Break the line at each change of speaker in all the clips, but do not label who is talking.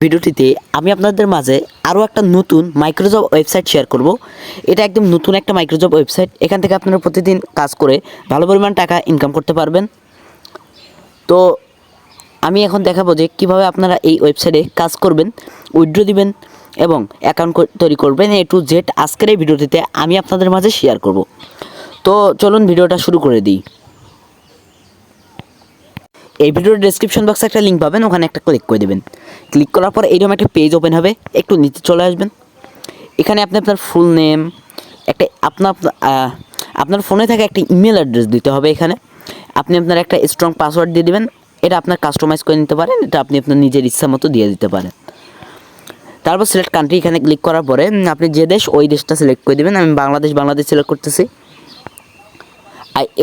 ভিডিওটিতে আমি আপনাদের মাঝে আরও একটা নতুন মাইক্রোজব ওয়েবসাইট শেয়ার করব। এটা একদম নতুন একটা মাইক্রোজব ওয়েবসাইট এখান থেকে আপনারা প্রতিদিন কাজ করে ভালো পরিমাণ টাকা ইনকাম করতে পারবেন। তো আমি এখন দেখাবো যে কীভাবে আপনারা এই ওয়েবসাইটে কাজ করবেন উইড্রো দিবেন এবং অ্যাকাউন্ট তৈরি করবেন। এ টু জেড আজকের এই ভিডিওটিতে আমি আপনাদের মাঝে শেয়ার করব। তো চলুন ভিডিওটা শুরু করে দিই। এই ভিডিওর ডেসক্রিপশন বক্সে একটা লিঙ্ক পাবেন, ওখানে একটা ক্লিক করে দেবেন। ক্লিক করার পর এইরকম একটা পেজ ওপেন হবে, একটু নিচে চলে আসবেন। এখানে আপনি আপনার ফুল নেম একটা আপনার আপনার ফোনে থাকা একটা ইমেল অ্যাড্রেস দিতে হবে এখানে। আপনি আপনার একটা স্ট্রং পাসওয়ার্ড দিয়ে দিবেন, এটা আপনার কাস্টমাইজ করে নিতে পারেন, এটা আপনি আপনার নিজের ইচ্ছা মতো দিয়ে দিতে পারেন। তারপর সিলেক্ট কান্ট্রি এখানে ক্লিক করার পরে আপনি যে দেশ, ওই দেশটা সিলেক্ট করে দেবেন। আমি বাংলাদেশ বাংলাদেশ সিলেক্ট করতেছি।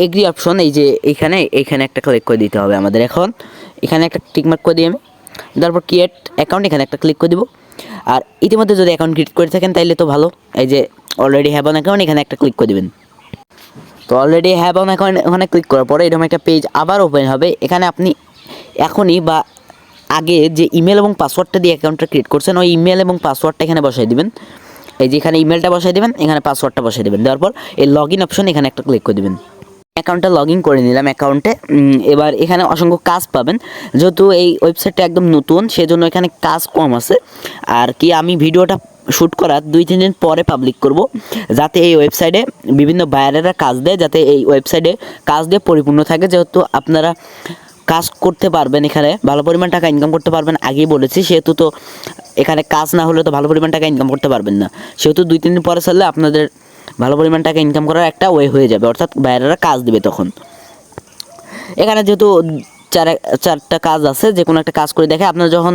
এগ্রি অপশন এই যে এখানে এখানে একটা ক্লিক করে দিতে হবে আমাদের এখন। এখানে একটা টিকমার্ক করে দিই আমি। তারপর ক্রিয়েট অ্যাকাউন্ট এখানে একটা ক্লিক করে দিব। আর ইতিমধ্যে যদি অ্যাকাউন্ট ক্রিয়েট করে থাকেন, তাইলে তো ভালো। এই যে অলরেডি হ্যাভ অন অ্যাকাউন্ট এখানে একটা ক্লিক করে দিবেন। তো অলরেডি হ্যাভ অন অ্যাকাউন্ট ওখানে ক্লিক করার পরে এরকম একটা পেজ আবার ওপেন হবে। এখানে আপনি এখনই বা আগে যে ইমেল এবং পাসওয়ার্ডটা দিয়ে অ্যাকাউন্টটা ক্রিয়েট করছেন, ওই ইমেল এবং পাসওয়ার্ডটা এখানে বসাই দিবেন। এই যে এখানে ইমেলটা বসাই দিবেন, এখানে পাসওয়ার্ডটা বসাই দেবেন। দেওয়ার পর এই লগ ইন অপশন এখানে একটা ক্লিক করে দিবেন। অ্যাকাউন্টটা লগ ইন করে নিলাম অ্যাকাউন্টে। এবার এখানে অসংখ্য কাজ পাবেন। যেহেতু এই ওয়েবসাইটটা একদম নতুন, সেজন্য এখানে কাজ কম আছে। আর কি আমি ভিডিওটা শ্যুট করার দুই, তিন দিন পরে পাবলিক করব, যাতে এই ওয়েবসাইটে বিভিন্ন বায়ারেরা কাজ দেয়, যাতে এই ওয়েবসাইটে কাজ দিয়ে পরিপূর্ণ থাকে। যেহেতু আপনারা কাজ করতে পারবেন এখানে, ভালো পরিমাণ টাকা ইনকাম করতে পারবেন, আগেই বলেছি, সেহেতু তো এখানে কাজ না হলে তো ভালো পরিমাণ টাকা ইনকাম করতে পারবেন না। সেহেতু দুই, তিন দিন পরে চললে আপনাদের ভালো পরিমাণ টাকা ইনকাম করার একটা ওয়ে হয়ে যাবে, অর্থাৎ বাইরেরা কাজ দিবে তখন। এখানে যেহেতু চার চারটা কাজ আছে, যে কোনো একটা কাজ করে দেখে আপনারা যখন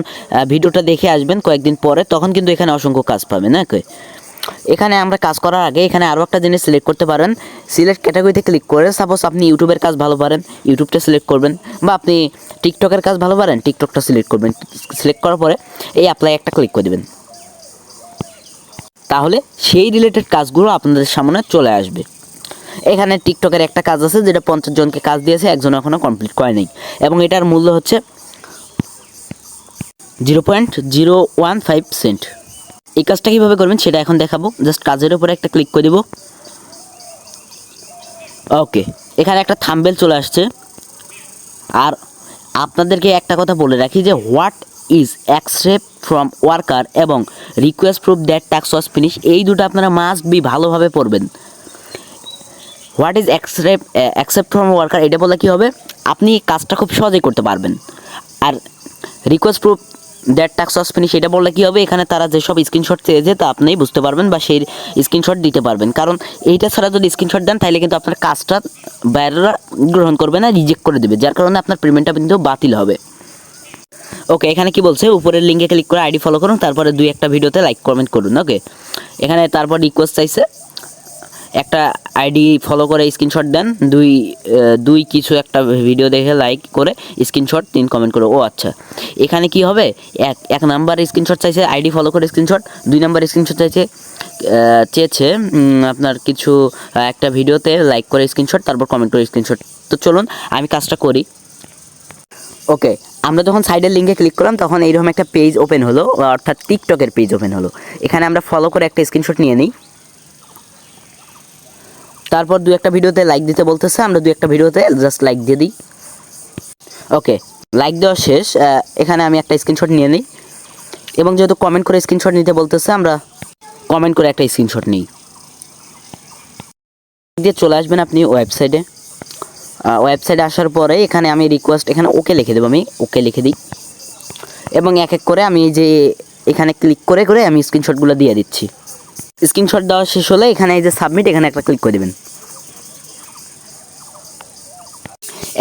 ভিডিওটা দেখে আসবেন কয়েকদিন পরে, তখন কিন্তু এখানে অসংখ্য কাজ পাবেন হ্যাঁ কই? এখানে আমরা কাজ করার আগে এখানে আরও একটা জিনিস সিলেক্ট করতে পারেন। সিলেক্ট ক্যাটাগরিতে ক্লিক করে সাপোজ আপনি ইউটিউবের কাজ ভালো পারেন, ইউটিউবটা সিলেক্ট করবেন, বা আপনি টিকটকের কাজ ভালো পারেন টিকটকটা সিলেক্ট করবেন। সিলেক্ট করার পরে এই অ্যাপ্লাই একটা ক্লিক করে দেবেন। তাহলে সেই রিলেটেড কাজগুলো আপনাদের সামনে চলে আসবে। এখানে টিকটকের একটা কাজ আছে যেটা পঞ্চাশ জনকে কাজ দিয়েছে, একজন এখনও কমপ্লিট করে নেই। এবং এটার মূল্য হচ্ছে zero point zero one five cent এই কাজটা কীভাবে করবেন সেটা এখন দেখাবো। জাস্ট কাজের উপরে একটা ক্লিক করে দেবো। ওকে, এখানে একটা থাম্বেল চলে আসছে। আর আপনাদেরকে একটা কথা বলে রাখি যে what is accept from worker এবং request proof that tax was finish এই দুটো আপনারা মাস্ট বি ভালোভাবে পড়বেন। What is accept accept from worker এটা বলে কী হবে? আপনি কাজটা খুব সহজেই করতে পারবেন। আর request proof that tax was finish এটা বললে কী হবে? এখানে তারা যেসব স্ক্রিনশট চেয়েছে তা আপনি বুঝতে পারবেন বা সেই স্ক্রিনশট দিতে পারবেন। কারণ এইটা ছাড়া যদি স্ক্রিনশট দেন তাহলে কিন্তু আপনার কাজটা বাইরেরা গ্রহণ করবে না রিজেক্ট করে দেবে। যার কারণে আপনার পেমেন্টটা কিন্তু বাতিল হবে। ওকে এখানে কি বলছে? উপরের লিঙ্কে ক্লিক করে আইডি ফলো করুন, তারপরে দুই একটা ভিডিওতে লাইক কমেন্ট করুন ওকে এখানে তারপর রিকোয়েস্ট চাইছে। একটা আইডি ফলো করে স্ক্রিনশট দেন, দুই দুই কিছু একটা ভিডিও দেখে লাইক করে স্ক্রিনশট তিন কমেন্ট করে, ও আচ্ছা। এখানে কি হবে? এক এক নাম্বার স্ক্রিনশট চাইছে আইডি ফলো করে স্ক্রিনশট দুই নাম্বার স্ক্রিনশট চাইছে চেয়েছে আপনার কিছু একটা ভিডিওতে লাইক করে স্ক্রিনশট তারপর কমেন্ট করে স্ক্রিনশট তো চলুন, আমি কাজটা করি। ওকে আমরা যখন সাইডের লিঙ্কে ক্লিক করলাম, তখন এইরকম একটা পেজ ওপেন হলো, অর্থাৎ টিকটকের পেজ ওপেন হলো। এখানে আমরা ফলো করে একটা স্ক্রিনশট নিয়ে নিই। তারপর দু একটা ভিডিওতে লাইক দিতে বলতেছে, আমরা দু একটা ভিডিওতে জাস্ট লাইক দিয়ে দিই। ওকে লাইক দেওয়া শেষ এখানে আমি একটা স্ক্রিনশট নিয়ে নিই। এবং যেহেতু কমেন্ট করে স্ক্রিনশট নিতে বলতেছে, আমরা কমেন্ট করে একটা স্ক্রিনশট নিই। দিয়ে চলে আসবেন আপনি ওয়েবসাইটে ওয়েবসাইটে আসার পরে এখানে আমি রিকোয়েস্ট এখানে ওকে লিখে দেবো আমি ওকে লিখে দিই। এবং এক এক করে আমি যে এখানে ক্লিক করে করে আমি স্ক্রিনশটগুলো দিয়ে দিচ্ছি। স্ক্রিনশট দেওয়া শেষ হলে এখানে এই যে সাবমিট এখানে একটা ক্লিক করে দেবেন।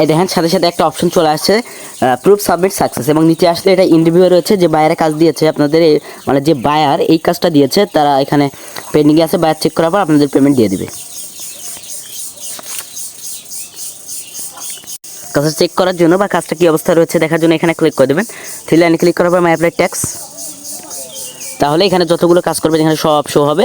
এই দেখেন, সাথে সাথে একটা অপশন চলে আসছে প্রুফ সাবমিট সাকসেস এবং নিচে আসলে এটা ইন্টারভিউ রয়েছে, যে বায়ারে কাজ দিয়েছে। আপনাদের মানে যে বায়ার এই কাজটা দিয়েছে, তারা এখানে পেন্ডিংয়ে আছে বায়ার চেক করার পর আপনাদের পেমেন্ট দিয়ে দিবে। কাজটা চেক করার জন্য বা কাজটা কী অবস্থা রয়েছে দেখার জন্য এখানে ক্লিক করে দেবেন। থ্রি লাইনে ক্লিক করার পর মাই অ্যাপ্লাই ট্যাক্স তাহলে এখানে যতগুলো কাজ করবেন, এখানে সব শো হবে।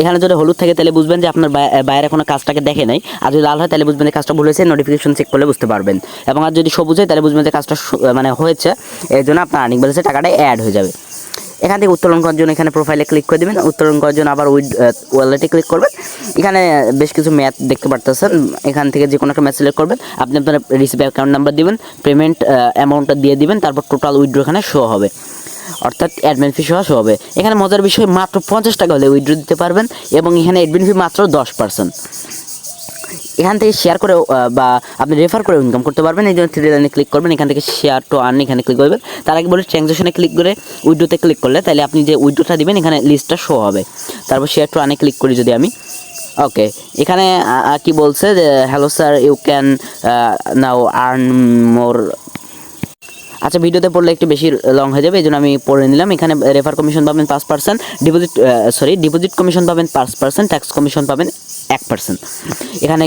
এখানে যদি হলুদ থাকে, তাহলে বুঝবেন যে আপনার বাইরে কোনো কাজটাকে দেখে নাই। আর যদি লাল হয়, তাহলে বুঝবেন যে কাজটা ভুল হয়েছে নোটিফিকেশন চেক করলে বুঝতে পারবেন। এবং আর যদি সবুজ হয়, তাহলে বুঝবেন যে কাজটা মানে হয়েছে। এর জন্য আপনার আর্নিং ব্যালেন্সে টাকাটা অ্যাড হয়ে যাবে। এখান থেকে উত্তোলন করার জন্য এখানে প্রোফাইলে ক্লিক করে দেবেন। উত্তোলন করার জন্য আবার উইড ওয়ালেটে ক্লিক করবেন। এখানে বেশ কিছু ম্যাথ দেখতে পারতেছেন। এখান থেকে যে কোনো একটা ম্যাথ সিলেক্ট করবেন। আপনি আপনার রিসিভ অ্যাকাউন্ট নাম্বার দিবেন পেমেন্ট অ্যামাউন্টটা দিয়ে দিবেন, তারপর টোটাল উইড্রো এখানে শো হবে। অর্থাৎ অ্যাডমিন ফি সহ হবে। এখানে মজার বিষয়, মাত্র পঞ্চাশ টাকা হলে উইড্রো দিতে পারবেন এবং এখানে অ্যাডমিন ফি মাত্র দশ পার্সেন্ট এখান থেকে শেয়ার করে বা আপনি রেফার করে ইনকাম করতে পারবেন। এই জন্য থ্রি লাইনে ক্লিক করবেন। এখান থেকে শেয়ার টু আর্ন এখানে ক্লিক করবেন। তার আগে বলে ট্রানজ্যাকশনে ক্লিক করে উইডোতে ক্লিক করলে তাহলে আপনি যে উইডোটা দিবেন, এখানে লিস্টটা শো হবে। তারপর শেয়ার টু আর্নে ক্লিক করি যদি আমি। ওকে এখানে কি বলছে যে hello sir you can now earn more আচ্ছা ভিডিওতে পড়লে একটু বেশি লং হয়ে যাবে, এই জন্য আমি পড়ে নিলাম। এখানে রেফার কমিশন পাবেন পাঁচ percent deposit sorry deposit commission পাবেন পাঁচ পার্সেন্ট ট্যাক্স কমিশন পাবেন এক পার্সেন্ট এখানে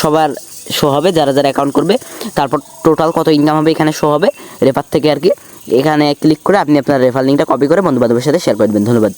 সবার শো হবে, যারা যারা অ্যাকাউন্ট করবে, তারপর টোটাল কত ইনকাম হবে এখানে শো হবে রেফার থেকে আর কি। এখানে ক্লিক করে আপনি আপনার রেফার লিঙ্কটা কপি করে বন্ধু বান্ধবের সাথে শেয়ার করে দেবেন। ধন্যবাদ।